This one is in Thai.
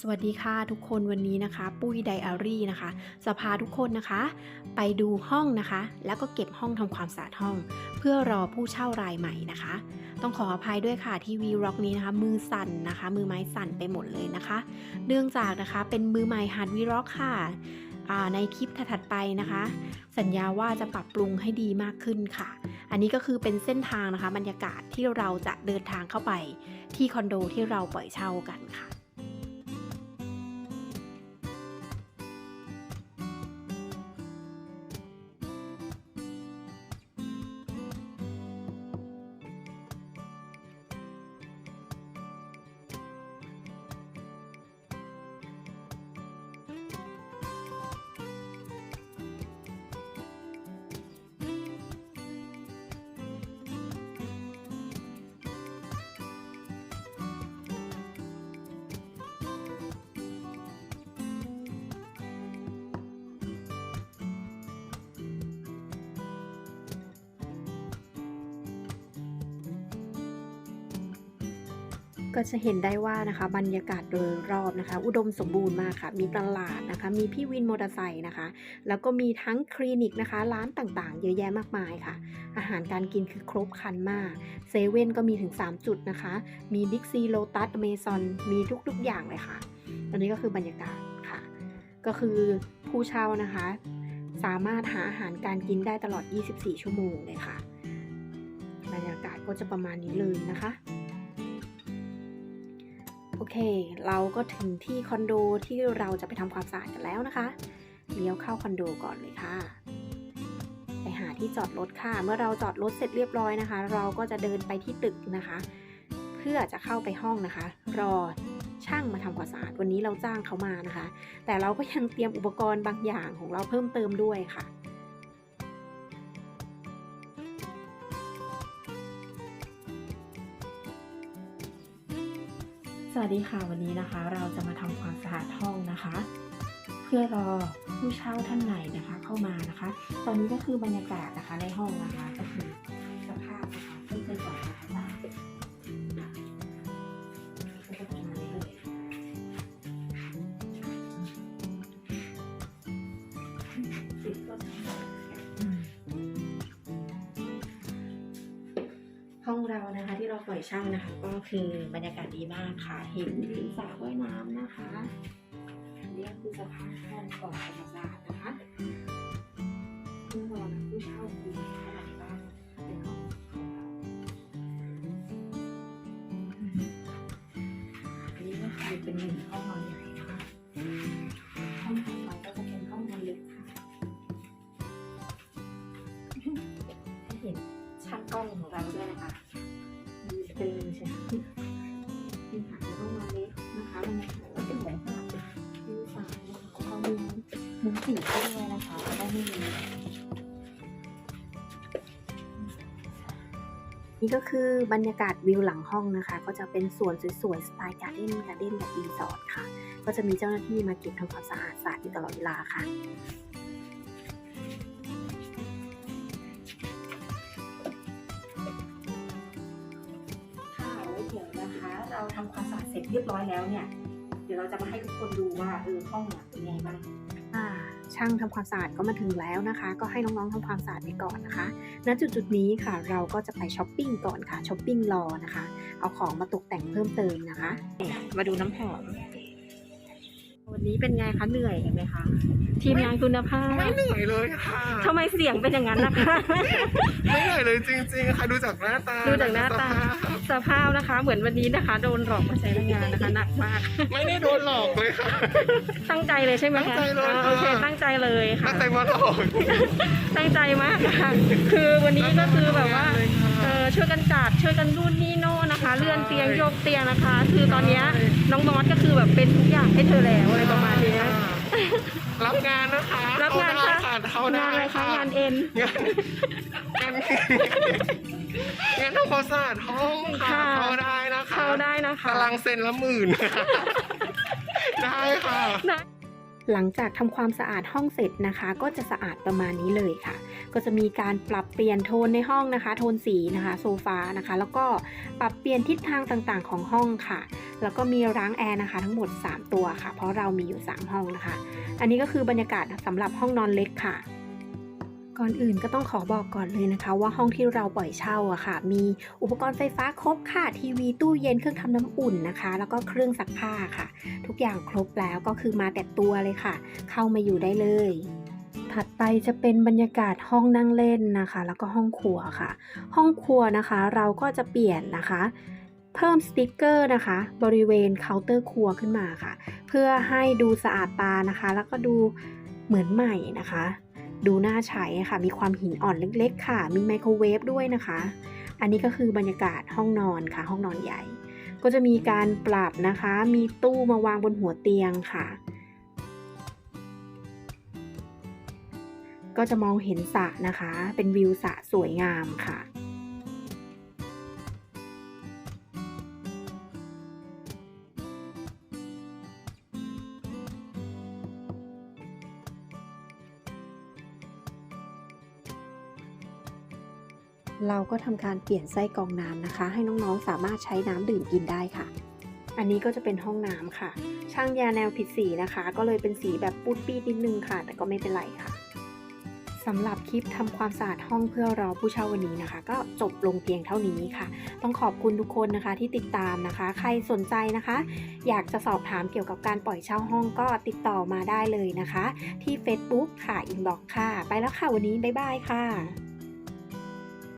สวัสดีค่ะทุกคนวันนี้นะคะ ปุ้ยไดอารี่นะคะจะพาทุกคนนะคะ ไปดูห้องนะคะ แล้วก็เก็บห้องทำความสะอาดห้อง เพื่อรอผู้เช่ารายใหม่นะคะ ต้องขออภัยด้วยค่ะที่วีร็อกนี้นะคะ มือสั่นนะคะ มือไม้สั่นไปหมดเลยนะคะ เนื่องจากนะคะเป็นมือใหม่หัดวีร็อกค่ะในคลิปถัดไปนะคะ สัญญาว่าจะปรับปรุงให้ดีมากขึ้นค่ะ อันนี้ก็คือเป็นเส้นทางนะคะ บรรยากาศที่เราจะเดินทางเข้าไปที่คอนโดที่เราปล่อยเช่ากันค่ะ ก็จะเห็นได้ว่านะคะบรรยากาศโดยรอบนะคะ อุดมสมบูรณ์มากค่ะ มีตลาดนะคะ มีพี่วินมอเตอร์ไซค์นะคะ แล้วก็มีทั้งคลินิกนะคะ ร้านต่างๆ เยอะแยะมากมายค่ะ อาหารการกินคือครบครันมากเซเว่นก็มีถึง 3 จุดนะคะ มีบิ๊กซีโลตัสเมซอนมีทุกๆอย่างเลยค่ะ อันนี้ก็คือบรรยากาศค่ะ ก็คือผู้เช่านะคะ สามารถหาอาหารการกินได้ตลอด 24 ชั่วโมงเลยค่ะ บรรยากาศก็จะประมาณนี้เลยนะคะ โอเค เราก็ถึงที่คอนโดที่เราจะไปทำความสะอาดกันแล้วนะคะ เลี้ยวเข้าคอนโดก่อนเลยค่ะ ไปหาที่จอดรถค่ะ เมื่อเราจอดรถเสร็จเรียบร้อยนะคะ เราก็จะเดินไปที่ตึกนะคะ เพื่อจะเข้าไปห้องนะคะ รอช่างมาทำความสะอาดวันนี้เราจ้างเขามานะคะ แต่เราก็ยังเตรียมอุปกรณ์บางอย่างของเราเพิ่มเติมด้วยค่ะ สวัสดีค่ะวันนี้นะคะ เราจะมาทำความสะอาดห้องนะคะ เพื่อรอผู้เช่าท่านไหนนะคะ เข้ามานะคะ ตอนนี้ก็คือบรรยากาศนะคะในห้องนะคะก็คือสภาพนะคะซึ่งเคยก่อนนะคะว่าก็จะประมาณนี้เลยสิบก็อืมห้องเรานะคะที่ เราปล่อยช่างนะคะ ก็คือบรรยากาศดีมากค่ะ เห็นถึงสระว่ายน้ำนะคะอันนี้คือสภาพห้องก่อนทำควาสะอานะคะเพื่อรอผู้เช่าคุยเข้ามาในบ้านเป็นห้องของเราอันนี้ก็คือเป็นหนึ่งห้องนอนใหญ่นะคะห้องถัดไปก็จะเป็นห้องนอนเล็กค่ะให้เห็นช่างกล้องของเราด้วยนะคะ มีเป็นใช่ไหมมีหาในห้องนอนเล็กนะคะบรรยากาศก็เป็นแบบว่ามีสายนะคะเขามีมุมสีด้วยนะคะแล้วก็มีนี่ก็คือบรรยากาศวิวหลังห้องนะคะ ก็จะเป็นสวนสวยๆสไตล์การ์เด้นการ์เด้นแบบรีสอร์ทค่ะ ก็จะมีเจ้าหน้าที่มาเก็บทำความสะอาดสะอาดอยู่ตลอดเวลาค่ะ เดี๋ยวนะคะ เราทำความสะอาดเสร็จเรียบร้อยแล้วเนี่ย เดี๋ยวเราจะมาให้ทุกคนดูว่าเออห้องเนี่ยเป็นไงบ้างอ่าช่างทำความสะอาดก็มาถึงแล้วนะคะ ก็ให้น้องๆทำความสะอาดไปก่อนนะคะ ณจุดจุดๆนี้ค่ะเราก็จะไปช้อปปิ้งก่อนค่ะช้อปปิ้งรอนะคะ เอาของมาตกแต่งเพิ่มเติมนะคะ มาดูน้ำหอมวันนี้เป็นไงคะเหนื่อยไหมคะทีมงานคุณภาพไม่เหนื่อยเลยค่ะทำไมเสียงเป็นอย่างนั้นนะคะ ไม่เหนื่อยเลยจริง ๆ ค่ะดูจากหน้าตาดูจากหน้าตา สภพสภาพนะคะ เหมือนวันนี้นะคะ โดนหลอกมาใช้แรงงานนะคะหนักมาก ไม่ได้โดนหลอกเลยค่ะ ตั้งใจเลยใช่ไหมคะตั้งใจเลยอ่าค่ะ โอเคตั้งใจเลยค่ะ ตั้งใจมาหลอก ตั้งใจมากค่ะ คือวันนี้ก็คือแบบว่าเลยค่ะเออช่วยกันจัดช่วยกันนู่นนี่โน่นนะคะ เลื่อนเตียงโยกเตียงนะคะ คือตอนเนี้ยน้องมอสก็คือแบบเป็นทุกอย่างให้เธอแล้วอะไรประมาณเนี้ย รับงานนะคะรับงานเข้ค่ะได้เข้างานอะไรคะได้งานเอ็น งานงาน งานทำความสะอาดห้องค่ะค่ะ เข้าได้นะคะเข้าได้นะคะตารางเซ็นละหมื่น ได้ค่ะ นะหลังจากทำความสะอาดห้องเสร็จนะคะ ก็จะสะอาดประมาณนี้เลยค่ะ ก็จะมีการปรับเปลี่ยนโทนในห้องนะคะ โทนสีนะคะ โซฟานะคะ แล้วก็ปรับเปลี่ยนทิศทางต่างๆ ของห้องค่ะ แล้วก็มีร้างแอร์นะคะ ทั้งหมด 3 ตัวค่ะ เพราะเรามีอยู่ 3 ห้องนะคะ อันนี้ก็คือบรรยากาศสำหรับห้องนอนเล็กค่ะ ก่อนอื่นก็ต้องขอบอกก่อนเลยนะคะ ว่าห้องที่เราปล่อยเช่าอะค่ะ มีอุปกรณ์ไฟฟ้าครบค่ะ ทีวีตู้เย็นเครื่องทำน้ำอุ่นนะคะ แล้วก็เครื่องซักผ้าค่ะ ทุกอย่างครบแล้วก็คือมาแต่ตัวเลยค่ะ เข้ามาอยู่ได้เลย ถัดไปจะเป็นบรรยากาศห้องนั่งเล่นนะคะ แล้วก็ห้องครัวค่ะ ห้องครัวนะคะเราก็จะเปลี่ยนนะคะเพิ่มสติกเกอร์นะคะ บริเวณเคาน์เตอร์ครัวขึ้นมาค่ะ เพื่อให้ดูสะอาดตานะคะ แล้วก็ดูเหมือนใหม่นะคะ ดูน่าใช้ค่ะ มีความหินอ่อนเล็กๆ ค่ะ มีไมโครเวฟด้วยนะคะ อันนี้ก็คือบรรยากาศห้องนอนค่ะ ห้องนอนใหญ่ ก็จะมีการปรับนะคะ มีตู้มาวางบนหัวเตียงค่ะ ก็จะมองเห็นสระนะคะ เป็นวิวสระสวยงามค่ะ เราก็ทำการเปลี่ยนไส้กรองน้ำนะคะ ให้น้องๆสามารถใช้น้ำดื่มกินได้ค่ะ อันนี้ก็จะเป็นห้องน้ำค่ะ ช่างยาแนวผิดสีนะคะ ก็เลยเป็นสีแบบปูดปีดนิดนึงค่ะ แต่ก็ไม่เป็นไรค่ะสำหรับคลิปทำความสะอาดห้องเพื่อรอผู้เช่าวันนี้นะคะ ก็จบลงเพียงเท่านี้ค่ะ ต้องขอบคุณทุกคนนะคะที่ติดตามนะคะ ใครสนใจนะคะ อยากจะสอบถามเกี่ยวกับการปล่อยเช่าห้องก็ติดต่อมาได้เลยนะคะ ที่ Facebook ค่ะอินบ็อกค่ะ ไปแล้วค่ะวันนี้ บ๊ายบายค่ะ